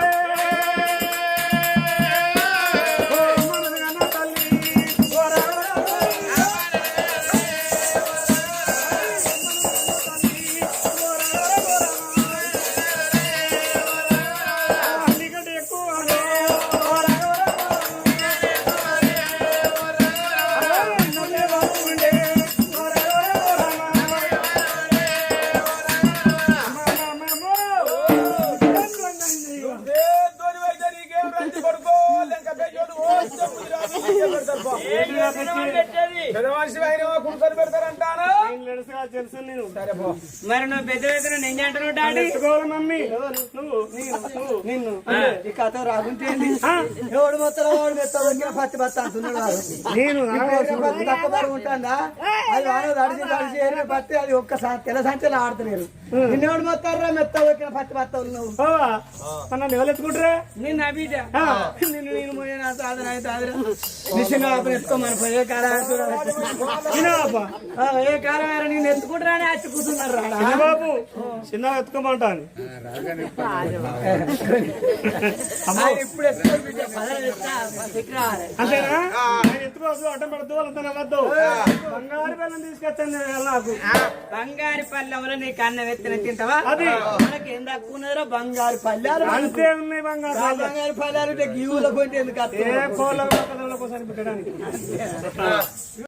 Hey! మరి నువ్వు పెద్ద పెద్ద నేను అంటున్నావు డాడీ? మమ్మీ. నిన్ను. ఈ కథ రాకుంటే ఏంది? ఎవడు మొత్తం పత్తి పత్తి అంటున్నాడు. నేను పత్తి తక్కువ ఉంటుందా? అది వాడు తడిసి ఏరిన పత్తి అది ఒక్కసారి తెల్ల సంచలు ఆడుతున్నారు నిన్నెవడు మొత్తం రా మెత్త వచ్చిన పత్తి పత్త ఉన్నావు మన ఎవరు ఎత్తుకుంటారా? నిన్ను అభిజ. నిన్ను నేను సాధన ఎత్తుకోమని ఏ చిన్నబాబా ఏ కాలం ఆయన నేను ఎత్తుకుంటారా అని అచ్చి కూర్చున్నారు ఇప్పుడు. అంతేనా? ఎత్తుకోవద్దు అడ్డం పెడద్దు వాళ్ళతో నవ్వద్దు బంగారు బెల్లం తీసుకొచ్చాను నాకు? బంగారు పల్లెంలో నీకు అన్నం ఎత్తిన తింటావా? అది. మనకి ఏం బంగారు పల్లెలు అంతే ఉన్నాయి బంగారు బంగారు పల్లెలు గీవుల కొంటే ఎందుకు ఏ? కోళ్ళ కోసం పెట్టడానికి